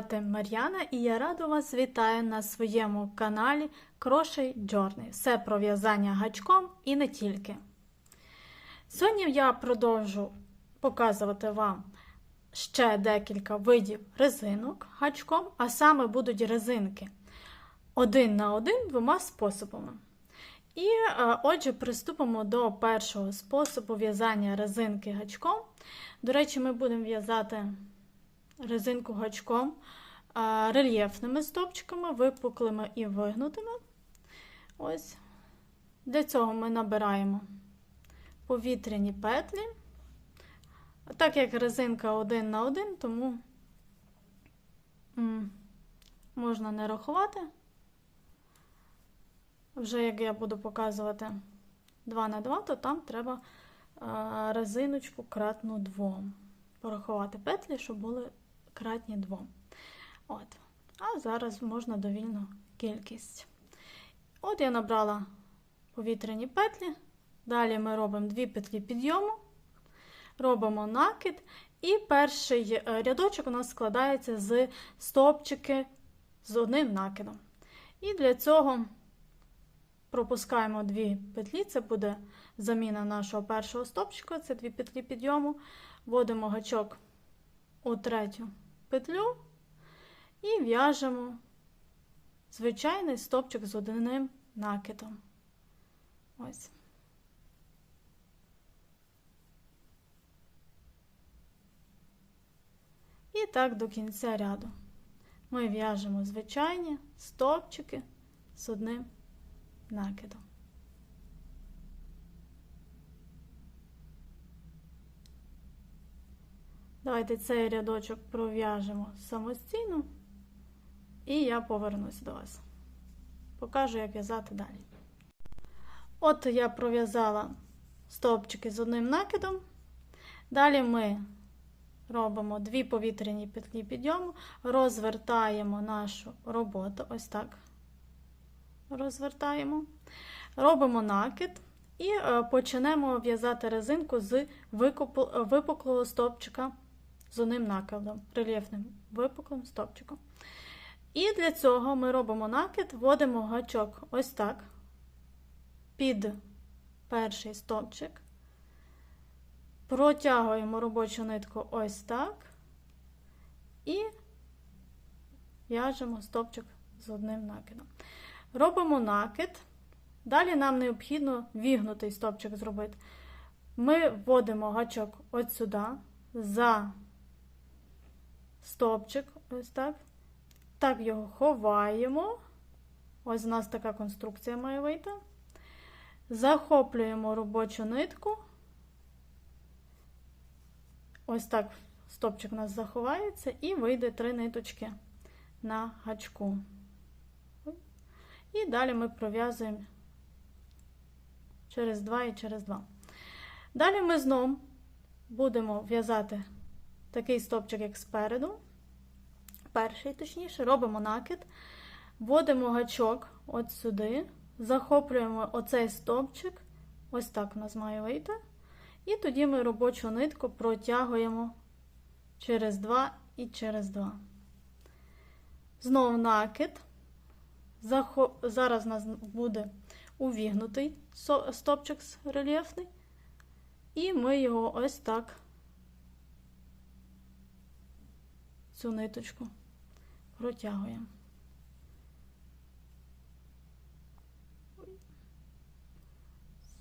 звати Мар'яна і я рада вас вітаю на своєму каналі Crochet Journey. Все про в'язання гачком і не тільки. Сьогодні я продовжу показувати вам ще декілька видів резинок гачком, а саме будуть резинки один на один двома способами. І е, отже, приступимо до першого способу в'язання резинки гачком. До речі, ми будемо в'язати резинку гачком рельєфними стопчиками, випуклими і вигнутими. Ось. Для цього ми набираємо повітряні петлі. Так як резинка один на один, тому можна не рахувати. Вже як я буду показувати 2 на 2, то там треба резиночку кратну двом. Порахувати петлі, щоб були кратні 2. От. А зараз можна довільну кількість. От я набрала повітряні петлі. Далі ми робимо 2 петлі підйому, робимо накид, і перший е, рядочок у нас складається з стопчики з одним накидом. І для цього пропускаємо 2 петлі, це буде заміна нашого першого стопчика, це 2 петлі підйому, вводимо гачок у третю петлю і в'яжемо звичайний стопчик з одним накидом. Ось. І так до кінця ряду. Ми в'яжемо звичайні стопчики з одним накидом. Давайте цей рядочок пров'яжемо самостійно, і я повернусь до вас. Покажу, як в'язати далі. От я пров'язала стовпчики з одним накидом. Далі ми робимо дві повітряні петлі підйому, розвертаємо нашу роботу, ось так. Розвертаємо, робимо накид і е, почнемо в'язати резинку з випуклого стовпчика з одним накидом, рельєфним випуклим стопчиком. І для цього ми робимо накид, вводимо гачок ось так, під перший стопчик, протягуємо робочу нитку ось так, і в'яжемо стопчик з одним накидом. Робимо накид, далі нам необхідно вігнутий стопчик зробити. Ми вводимо гачок ось сюди, за стопчик, ось так. Так його ховаємо. Ось у нас така конструкція має вийти. Захоплюємо робочу нитку. Ось так стопчик у нас заховається, і вийде три ниточки на гачку. І далі ми пров'язуємо через два і через два. Далі ми знову будемо в'язати такий стопчик, як спереду. Перший, точніше, робимо накид, вводимо гачок от сюди, захоплюємо оцей стопчик, ось так у нас має вийти. І тоді ми робочу нитку протягуємо через два і через два. Знову накид. Зараз у нас буде увігнутий стопчик рельєфний, і ми його ось так цю ниточку протягуємо.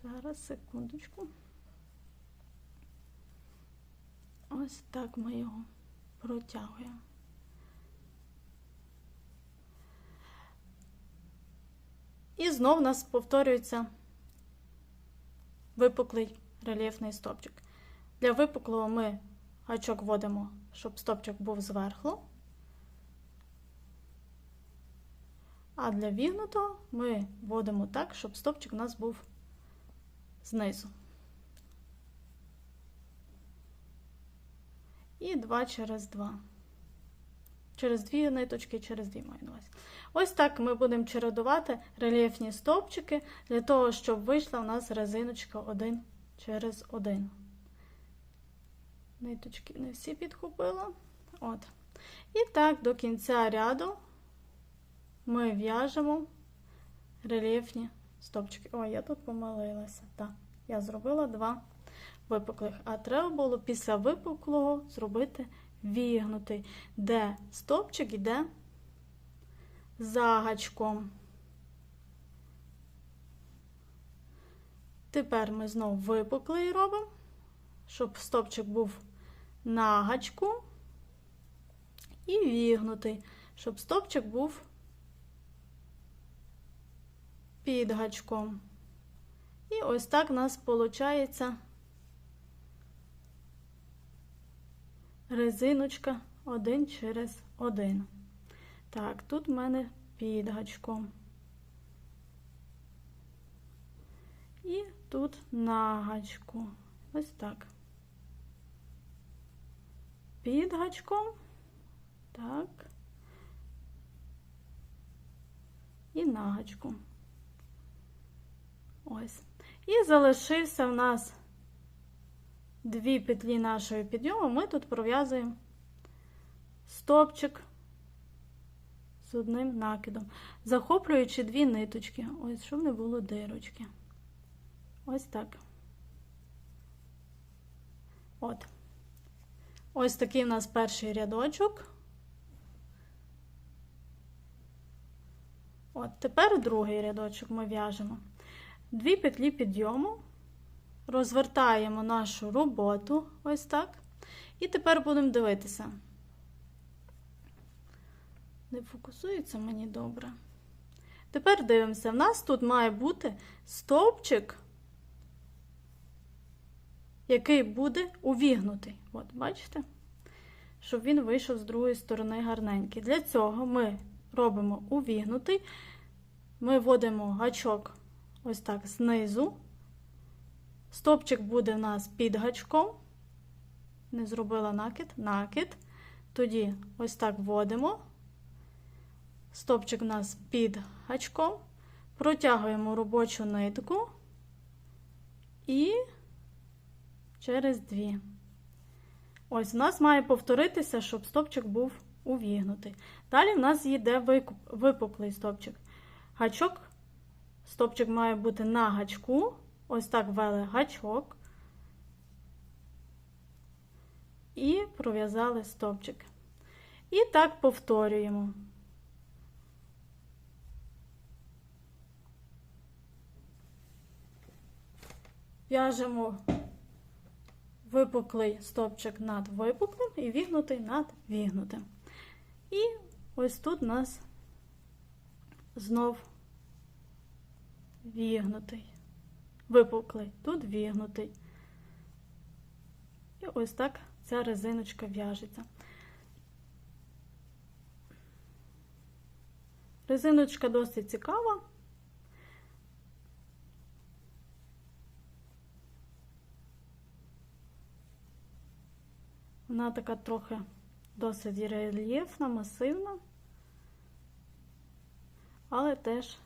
Зараз, секундочку. Ось так ми його протягуємо. І знов у нас повторюється випуклий рельєфний стопчик. Для випуклого ми гачок вводимо, щоб стопчик був зверху. А для вігнутого ми вводимо так, щоб стопчик у нас був знизу. І два через два. Через дві ниточки, через дві маю на увазі. Ось так ми будемо чередувати рельєфні стовпчики для того, щоб вийшла у нас резиночка один через один. Ниточки не всі підхопила. От. І так до кінця ряду ми в'яжемо рельєфні стопчики. Ой, я тут помилилася. Так, я зробила два випуклих, а треба було після випуклого зробити вігнутий, де стопчик йде загачком. Тепер ми знову випуклий робимо, щоб стопчик був на гачку і вігнутий, щоб стопчик був під гачком. І ось так у нас виходить резиночка один через один. Так, тут в мене під гачком. І тут на гачку. Ось так. Під гачком. Так. І на гачку. Ось. І залишився в нас дві петлі нашої підйому. Ми тут пров'язуємо стопчик з одним накидом, захоплюючи дві ниточки. Ось, щоб не було дирочки. Ось так. От. Ось такий у нас перший рядочок. От, тепер другий рядочок ми в'яжемо. Дві петлі підйому, розвертаємо нашу роботу, ось так. І тепер будемо дивитися. Не фокусується мені добре. Тепер дивимося, в нас тут має бути стовпчик який буде увігнутий. От, бачите? Щоб він вийшов з другої сторони гарненький. Для цього ми робимо увігнутий, ми вводимо гачок ось так знизу. Стопчик буде в нас під гачком. Не зробила накид, накид. Тоді ось так вводимо. Стопчик у нас під гачком, протягуємо робочу нитку і через дві. Ось, у нас має повторитися, щоб стопчик був увігнутий. Далі в нас йде випуклий стопчик. Гачок, стопчик має бути на гачку. Ось так ввели гачок. І пров'язали стопчик. І так повторюємо. В'яжемо випуклий стовпчик над випуклим і вігнутий над вігнутим. І ось тут у нас знов вігнутий, випуклий, тут вігнутий. І ось так ця резиночка в'яжеться. Резиночка досить цікава. Вона така трохи досить рельєфна, масивна, але теж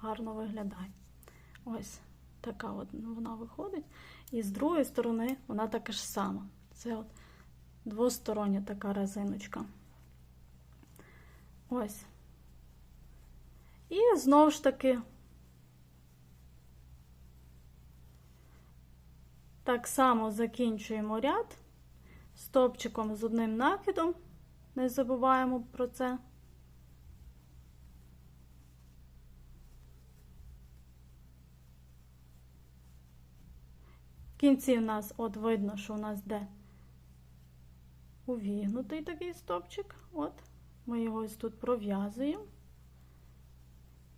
гарно виглядає. Ось така от вона виходить. І з другої сторони вона така ж сама. Це от двостороння така резиночка. Ось. І знову ж таки, так само закінчуємо ряд стопчиком з одним накидом, не забуваємо про це. В кінці в нас от видно, що у нас де увігнутий такий стопчик. От, ми його ось тут пров'язуємо.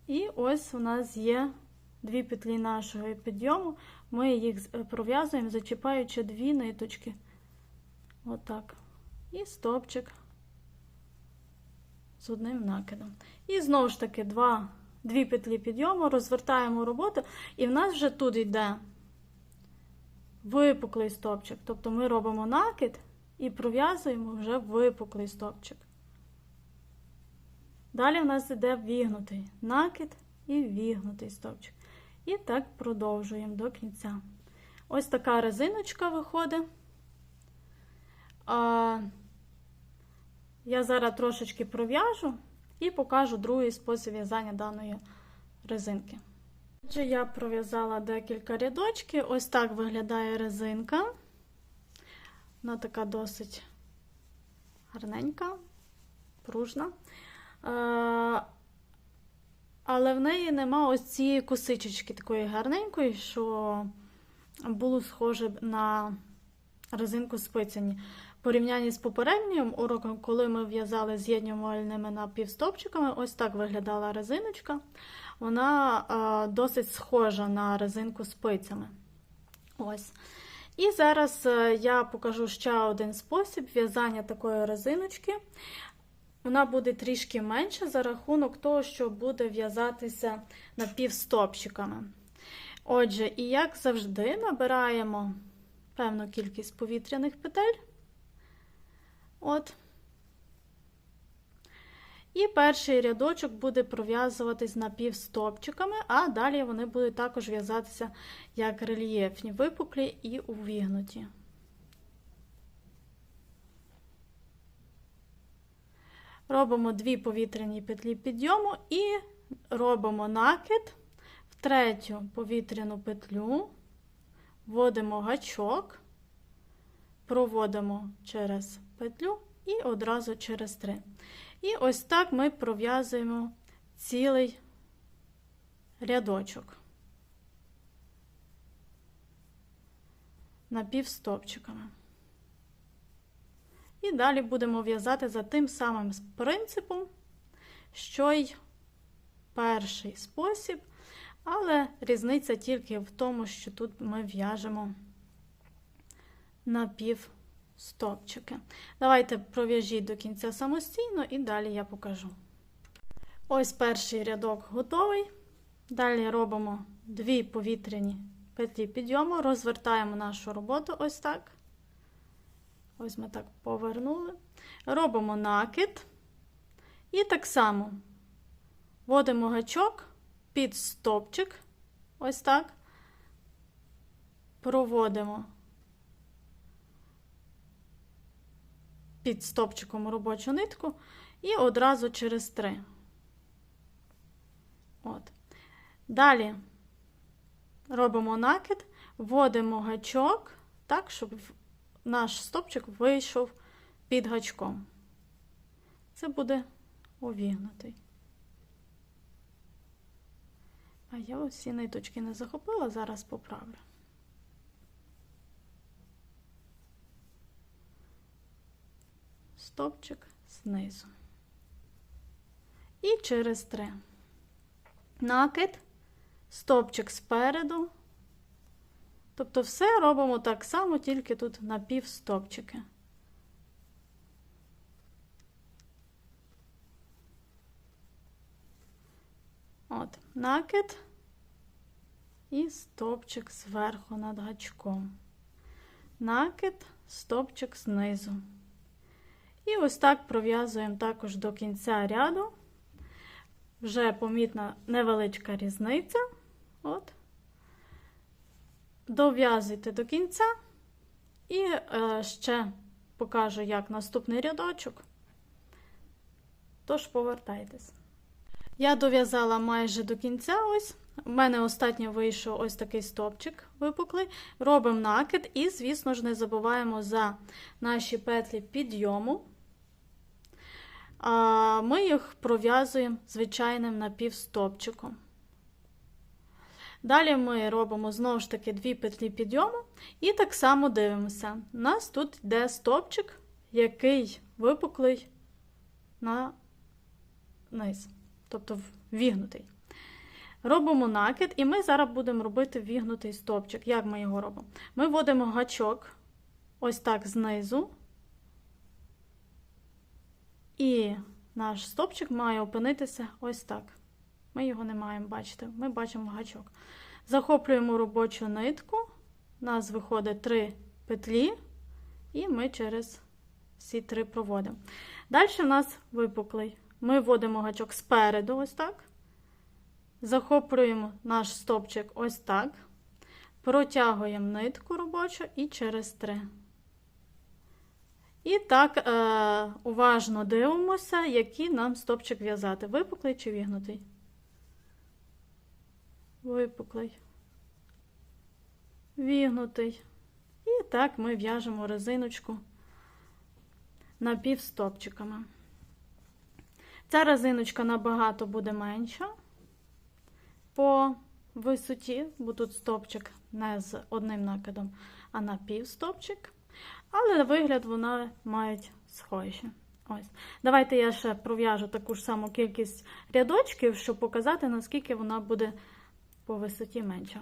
І ось у нас є дві петлі нашого підйому, ми їх пров'язуємо, зачіпаючи дві ниточки. Отак. І стопчик з одним накидом. І знову ж таки два, дві петлі підйому, розвертаємо роботу, і в нас вже тут йде випуклий стопчик. Тобто ми робимо накид і пров'язуємо вже випуклий стопчик. Далі в нас йде вігнутий накид і вігнутий стопчик. І так продовжуємо до кінця. Ось така резиночка виходить. Я зараз трошечки пров'яжу і покажу другий спосіб в'язання даної резинки. Отже, я пров'язала декілька рядочків. Ось так виглядає резинка. Вона така досить гарненька, пружна. Але в неї нема ось цієї косичечки такої гарненької, що було схоже на резинку спицяні. Порівнянні з попереднім уроком, коли ми в'язали з'єднювальними напівстопчиками, ось так виглядала резиночка. Вона е, досить схожа на резинку спицями. Ось. І зараз е, я покажу ще один спосіб в'язання такої резиночки. Вона буде трішки менша за рахунок того, що буде в'язатися напівстопчиками. Отже, і як завжди, набираємо певну кількість повітряних петель. От. І перший рядочок буде пров'язуватись напівстопчиками, а далі вони будуть також в'язатися як рельєфні, випуклі і увігнуті. Робимо дві повітряні петлі підйому і робимо накид в третю повітряну петлю, вводимо гачок, проводимо через петлю і одразу через три. І ось так ми пров'язуємо цілий рядочок напівстопчиками. І далі будемо в'язати за тим самим принципом, що й перший спосіб, але різниця тільки в тому, що тут ми в'яжемо напівстопчики. Давайте пров'яжіть до кінця самостійно, і далі я покажу. Ось перший рядок готовий. Далі робимо дві повітряні петлі підйому, розвертаємо нашу роботу ось так. Ось ми так повернули. Робимо накид. І так само вводимо гачок під стопчик, ось так, проводимо під стопчиком робочу нитку і одразу через три. От. Далі робимо накид, вводимо гачок так, щоб наш стопчик вийшов під гачком. Це буде увігнутий. А я усі ниточки не захопила, зараз поправлю. Стопчик знизу. І через три. Накид, стопчик спереду. Тобто все робимо так само, тільки тут на пів стопчики. От, накид і стопчик зверху над гачком. Накид, стопчик знизу. І ось так пров'язуємо також до кінця ряду. Вже помітна невеличка різниця. От дов'язуйте до кінця і е, ще покажу, як наступний рядочок. Тож повертайтесь. Я дов'язала майже до кінця. ось. У мене останньо вийшов ось такий стопчик випуклий. Робимо накид, і, звісно ж, не забуваємо за наші петлі підйому. Ми їх пров'язуємо звичайним напівстопчиком. Далі ми робимо знову ж таки дві петлі підйому і так само дивимося. У нас тут йде стопчик, який випуклий на низ, тобто вігнутий. Робимо накид, і ми зараз будемо робити вігнутий стопчик. Як ми його робимо? Ми вводимо гачок ось так знизу, і наш стопчик має опинитися ось так. Ми його не маємо бачити, ми бачимо гачок. Захоплюємо робочу нитку, у нас виходить три петлі, і ми через всі три проводимо. Далі у нас випуклий. Ми вводимо гачок спереду, ось так. Захоплюємо наш стопчик ось так. Протягуємо нитку робочу і через три. І так е, уважно дивимося, який нам стопчик в'язати. Випуклий чи вігнутий? Випуклий. Вігнутий. І так ми в'яжемо резиночку напівстопчиками. Ця резиночка набагато буде менша по висоті, бо тут стопчик не з одним накидом, а на півстопчик. Але вигляд вона мають схожі. Ось. Давайте я ще пров'яжу таку ж саму кількість рядочків, щоб показати, наскільки вона буде по висоті менша.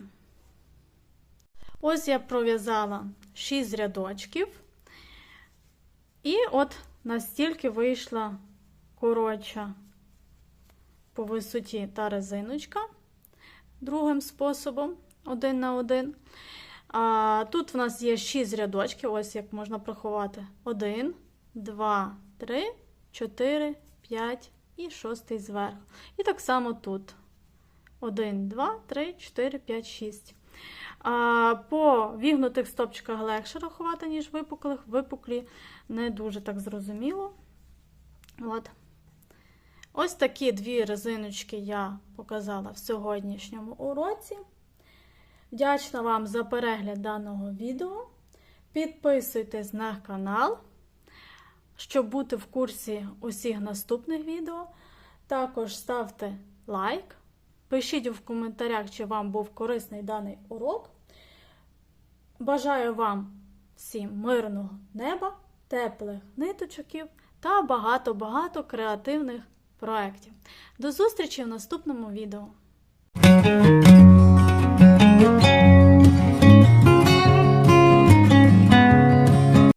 Ось я пров'язала 6 рядочків. І от настільки вийшла коротша по висоті та резиночка другим способом, один на один. А, тут в нас є 6 рядочків, ось як можна приховати. 1, 2, 3, 4, 5 і 6 зверху. І так само тут. 1, 2, 3, 4, 5, 6. А, по вігнутих стопчиках легше рахувати, ніж випуклих. Випуклі не дуже так зрозуміло. От. Ось такі дві резиночки я показала в сьогоднішньому уроці. Вдячна вам за перегляд даного відео. Підписуйтесь на канал, щоб бути в курсі усіх наступних відео. Також ставте лайк. Пишіть в коментарях, чи вам був корисний даний урок. Бажаю вам всім мирного неба, теплих ниточоків та багато-багато креативних проєктів. До зустрічі в наступному відео! Música